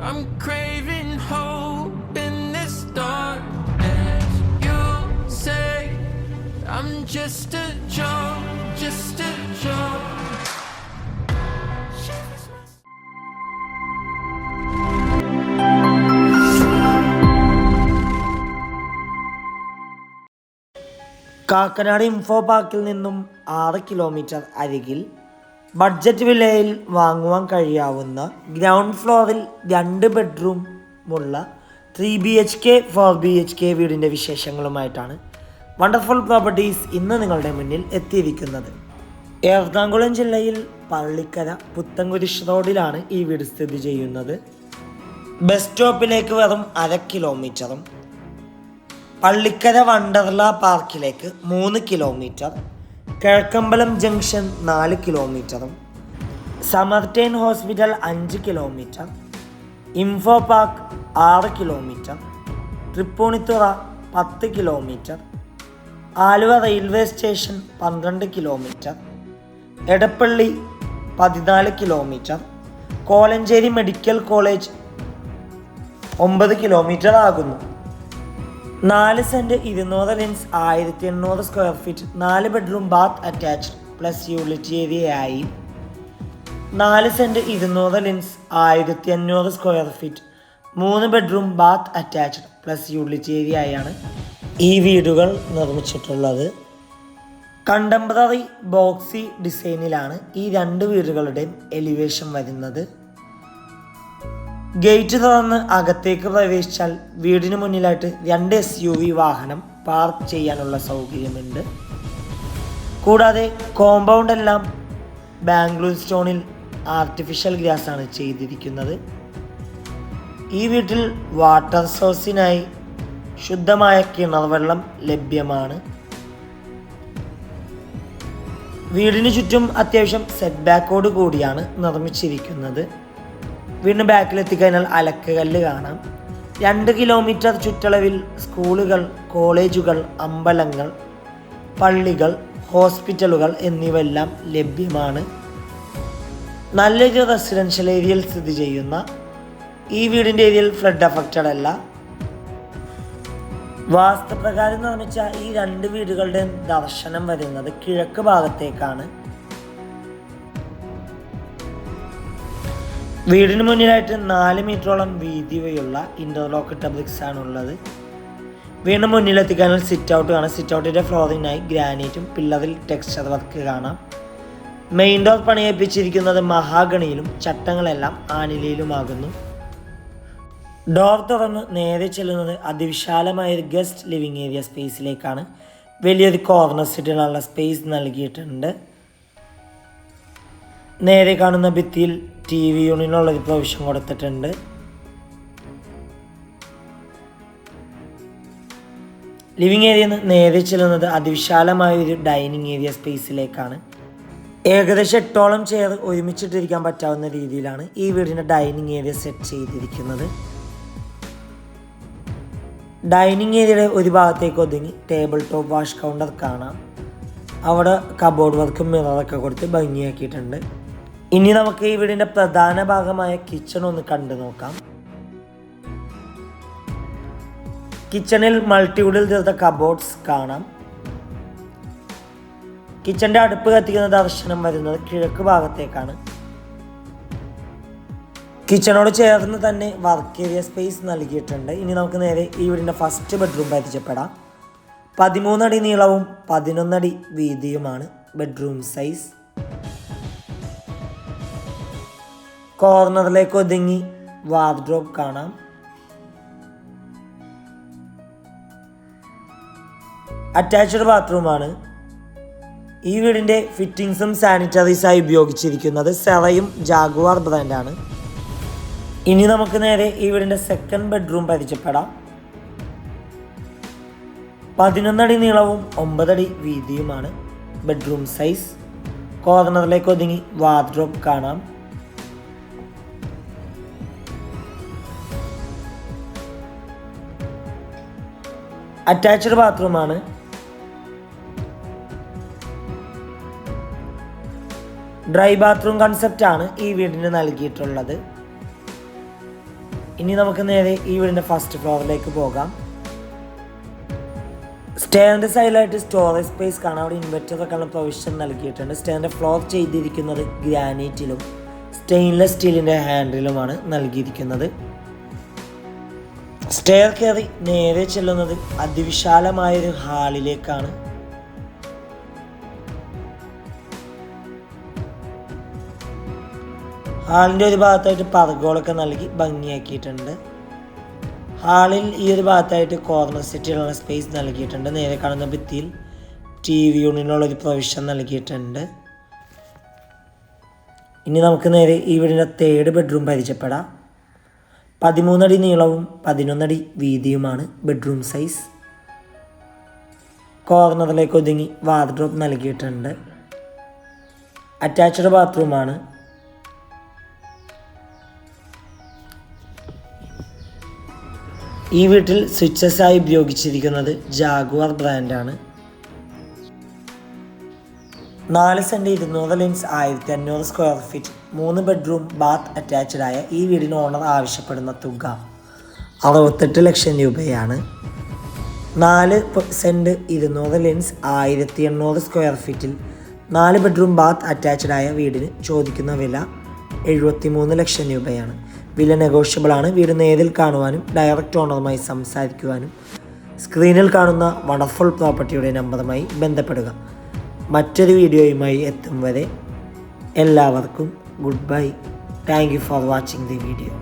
I'm craving hope in this darkness. You say I'm just a joke, just a joke. Kakkanad info പാർക്കിൽ നിന്നും ആറ് kilometre അരികിൽ budget വിലയിൽ വാങ്ങുവാൻ കഴിയാവുന്ന ഗ്രൗണ്ട് ഫ്ലോറിൽ രണ്ട് ബെഡ്റൂം ഉള്ള three B H K four B H K വീടിന്റെ വിശേഷങ്ങളുമായിട്ടാണ് വണ്ടർഫുൾ പ്രോപ്പർട്ടീസ് ഇന്ന് നിങ്ങളുടെ മുന്നിൽ എത്തിയിരിക്കുന്നത്. എറണാകുളം ജില്ലയിൽ പള്ളിക്കര പുത്തൻകുരിശ് റോഡിലാണ് ഈ വീട് സ്ഥിതി ചെയ്യുന്നത്. ബസ് സ്റ്റോപ്പിലേക്ക് വെറും അര കിലോമീറ്ററും പള്ളിക്കര വണ്ടർല പാർക്കിലേക്ക് മൂന്ന് കിലോമീറ്റർ കിഴക്കമ്പലം ജംഗ്ഷൻ നാല് കിലോമീറ്ററും സമർടൈൻ ഹോസ്പിറ്റൽ അഞ്ച് കിലോമീറ്റർ ഇൻഫോ പാർക്ക് ആറ് കിലോമീറ്റർ തൃപ്പൂണിത്തുറ പത്ത് കിലോമീറ്റർ ആലുവ റെയിൽവേ സ്റ്റേഷൻ പന്ത്രണ്ട് കിലോമീറ്റർ എടപ്പള്ളി പതിനാല് കിലോമീറ്റർ കോലഞ്ചേരി മെഡിക്കൽ കോളേജ് ഒമ്പത് കിലോമീറ്റർ ആകുന്നു. നാല് സെന്റ് ഇരുന്നൂറ് ലെൻസ് ആയിരത്തി എണ്ണൂറ് സ്ക്വയർ ഫീറ്റ് നാല് bedroom bath attached plus unit ഏരിയയായി നാല് സെന്റ് ഇരുന്നൂറ് ലെൻസ് ആയിരത്തി അഞ്ഞൂറ് സ്ക്വയർ ഫീറ്റ് മൂന്ന് bedroom bath attached plus unit ഏരിയയാണ് ഈ വീടുകൾ നിർമ്മിച്ചിട്ടുള്ളത്. കണ്ടംപററി ബോക്സി ഡിസൈനിലാണ് ഈ രണ്ട് വീടുകളുടെയും എലിവേഷൻ വരുന്നത്. ഗേറ്റ് തുറന്ന് അകത്തേക്ക് പ്രവേശിച്ചാൽ വീടിന് മുന്നിലായിട്ട് രണ്ട് എസ് യു വി വാഹനം പാർക്ക് ചെയ്യാനുള്ള സൗകര്യമുണ്ട്. കൂടാതെ കോമ്പൗണ്ട് എല്ലാം ബാംഗ്ലൂർ സ്റ്റോണിൽ ആർട്ടിഫിഷ്യൽ ഗ്രാസ് ആണ് ചെയ്തിരിക്കുന്നത്. ഈ വീട്ടിൽ വാട്ടർ സോഴ്സിനായി ശുദ്ധമായ കിണർ വെള്ളം ലഭ്യമാണ്. വീടിന് ചുറ്റും അത്യാവശ്യം സെറ്റ് ബാക്കോട് കൂടിയാണ് നിർമ്മിച്ചിരിക്കുന്നത്. വീണ്ടും ബാക്കിലെത്തിക്കഴിഞ്ഞാൽ അലക്കുകല്ല് കാണാം. രണ്ട് കിലോമീറ്റർ ചുറ്റളവിൽ സ്കൂളുകൾ കോളേജുകൾ അമ്പലങ്ങൾ പള്ളികൾ ഹോസ്പിറ്റലുകൾ എന്നിവയെല്ലാം ലഭ്യമാണ്. നല്ലൊരു റെസിഡൻഷ്യൽ ഏരിയയിൽ സ്ഥിതി ചെയ്യുന്ന ഈ വീടിന്റെ ഏരിയയിൽ ഫ്ലഡ് അഫക്റ്റഡ് അല്ല. വാസ്തുപ്രകാരം നിർമ്മിച്ച ഈ രണ്ട് വീടുകളുടെ ദർശനം വരുന്നത് കിഴക്ക് ഭാഗത്തേക്കാണ്. വീടിന് മുന്നിലായിട്ട് നാല് മീറ്ററോളം വീതിയുള്ള ഇന്റർലോക്ക് ബ്രിക്സ് ആണ് ഉള്ളത് വീടിന് മുന്നിലെത്തിക്കാനുള്ള സിറ്റ് ഔട്ട് കാണാം. സിറ്റ് ഔട്ടിന്റെ ഫ്ലോറിനായി ഗ്രാനൈറ്റും പില്ലറിൽ ടെക്സ്ചർ വർക്ക് കാണാം. മെയിൻ ഡോർ പണിയേപ്പിച്ചിരിക്കുന്നത് മഹാഗണിയിലും ചട്ടങ്ങളെല്ലാം ആനിലയിലുമാകുന്നു. ഡോർ തുറന്ന് നേരെ ചെല്ലുന്നത് അതിവിശാലമായ ഒരു ഗസ്റ്റ് ലിവിങ് ഏരിയ സ്പേസിലേക്കാണ് വലിയൊരു കോർണർ സിറ്റിനുള്ള സ്പേസ് നൽകിയിട്ടുണ്ട്. നേരെ കാണുന്ന ഭിത്തിയിൽ ടി വി യൂണിനുള്ള ഒരു പ്രൊവിഷൻ കൊടുത്തിട്ടുണ്ട്. ലിവിങ് ഏരിയ നേരെ ചെല്ലുന്നത് അതിവിശാലമായ ഒരു ഡൈനിങ് ഏരിയ സ്പേസിലേക്കാണ് ഏകദേശം എട്ടോളം ചെയർ ഒരുമിച്ചിട്ടിരിക്കാൻ പറ്റാവുന്ന രീതിയിലാണ് ഈ വീടിന്റെ ഡൈനിങ് ഏരിയ സെറ്റ് ചെയ്തിരിക്കുന്നത്. ഡൈനിങ് ഏരിയയുടെ ഒരു ഭാഗത്തേക്ക് ഒതുങ്ങി ടേബിൾ ടോപ്പ് വാഷ് കൗണ്ടർ കാണാം. അവിടെ കബോർഡ് വർക്കും മിററൊക്കെ കൊടുത്ത് ഭംഗിയാക്കിയിട്ടുണ്ട്. ഇനി നമുക്ക് ഈ വീടിന്റെ പ്രധാന ഭാഗമായ കിച്ചൺ ഒന്ന് കണ്ടു നോക്കാം. കിച്ചണിൽ മൾട്ടിവുഡിൽ തീർത്ത കബോർഡ്സ് കാണാം. കിച്ചന്റെ അടുപ്പ് കത്തിക്കുന്ന ദർശനം വരുന്നത് കിഴക്ക് ഭാഗത്തേക്കാണ്. കിച്ചണോട് ചേർന്ന് തന്നെ വർക്ക് ഏരിയ സ്പേസ് നൽകിയിട്ടുണ്ട്. ഇനി നമുക്ക് നേരെ ഈ വീടിന്റെ ഫസ്റ്റ് ബെഡ്റൂം പരിചയപ്പെടാം. പതിമൂന്നടി നീളവും പതിനൊന്നടി വീതിയുമാണ് ബെഡ്റൂം സൈസ് കോർണറിലേക്ക് ഒതുങ്ങി വാർഡ്രോബ് കാണാം. അറ്റാച്ച്ഡ് ബാത്റൂമാണ്. ഈ വീടിന്റെ ഫിറ്റിങ്സും സാനിറ്ററീസായി ഉപയോഗിച്ചിരിക്കുന്നത് സെറയും ജാഗുവാർ ബ്രാൻഡാണ്. ഇനി നമുക്ക് നേരെ ഈ വീടിന്റെ സെക്കൻഡ് ബെഡ്റൂം പരിചയപ്പെടാം. പതിനൊന്നടി നീളവും ഒമ്പതടി വീതിയുമാണ്. ബെഡ്റൂം സൈസ് കോർണറിലേക്ക് ഒതുങ്ങി വാർഡ്രോബ് കാണാം. അറ്റാച്ച്ഡ് ബാത്റൂമാണ് ഡ്രൈ ബാത്റൂം കൺസെപ്റ്റ് ആണ് ഈ വീടിന് നൽകിയിട്ടുള്ളത്. ഇനി നമുക്ക് നേരെ ഈ വീടിന്റെ ഫസ്റ്റ് ഫ്ലോറിലേക്ക് പോകാം. സ്റ്റേറിന്റെ സൈഡിലായിട്ട് സ്റ്റോറേജ് സ്പേസ് കാണാം. അവിടെ ഇൻവെർട്ടറൊക്കെയുള്ള പ്രൊവിഷൻ നൽകിയിട്ടുണ്ട്. സ്റ്റേറിന്റെ ഫ്ലോർ ചെയ്തിരിക്കുന്നത് ഗ്രാനൈറ്റിലും സ്റ്റെയിൻലെസ് സ്റ്റീലിന്റെ ഹാൻഡിലുമാണ് നൽകിയിരിക്കുന്നത്. സ്റ്റെയർ കയറി നേരെ ചെല്ലുന്നത് അതിവിശാലമായൊരു ഹാളിലേക്കാണ്. ഹാളിന്റെ ഒരു ഭാഗത്തായിട്ട് പർഗോളൊക്കെ നൽകി ഭംഗിയാക്കിയിട്ടുണ്ട്. ഹാളിൽ ഈ ഒരു ഭാഗത്തായിട്ട് കോർണർ സെറ്റിലുള്ള സ്പേസ് നൽകിയിട്ടുണ്ട്. നേരെ കാണുന്ന ഭിത്തിയിൽ ടി വി യൂണിനുള്ള ഒരു പ്രൊവിഷൻ നൽകിയിട്ടുണ്ട്. ഇനി നമുക്ക് നേരെ ഈ വീടിന്റെ തേർഡ് ബെഡ്റൂം പരിചയപ്പെടാം. പതിമൂന്നടി നീളവും പതിനൊന്നടി വീതിയുമാണ് ബെഡ്റൂം സൈസ്. കോർണറിലേക്ക് ഒതുങ്ങി വാർഡ്രോപ്പ് നൽകിയിട്ടുണ്ട്. അറ്റാച്ച്ഡ് ബാത്റൂമാണ്. ഈ വീട്ടിൽ സ്വിച്ചസ് ആയി ഉപയോഗിച്ചിരിക്കുന്നത് ജാഗുവാർ ബ്രാൻഡാണ്. നാല് സെന്റ് ഇരുന്നൂറ് ലെൻസ് ആയിരത്തി അഞ്ഞൂറ് സ്ക്വയർ ഫീറ്റ് മൂന്ന് ബെഡ്റൂം ബാത്ത് അറ്റാച്ച്ഡ് ആയ ഈ വീടിന് ഓണർ ആവശ്യപ്പെടുന്ന തുക. അറുപത്തെട്ട് ലക്ഷം രൂപയാണ്. നാല് സെന്റ് ഇരുന്നൂറ് ലെൻസ് ആയിരത്തി എണ്ണൂറ് സ്ക്വയർ ഫീറ്റിൽ നാല് ബെഡ്റൂം ബാത്ത് അറ്റാച്ച്ഡ് ആയ വീടിന് ചോദിക്കുന്ന വില എഴുപത്തി മൂന്ന് ലക്ഷം രൂപയാണ്. വില നെഗോഷ്യബിൾ ആണ്. വീട് നേരിൽ കാണുവാനും ഡയറക്റ്റ് ഓണറുമായി സംസാരിക്കുവാനും സ്ക്രീനിൽ കാണുന്ന വണ്ടർഫുൾ പ്രോപ്പർട്ടിയുടെ നമ്പറുമായി ബന്ധപ്പെടുക. മറ്റൊരു വീഡിയോയുമായി എത്തും വരെ എല്ലാവർക്കും Goodbye. Thank you for watching the video.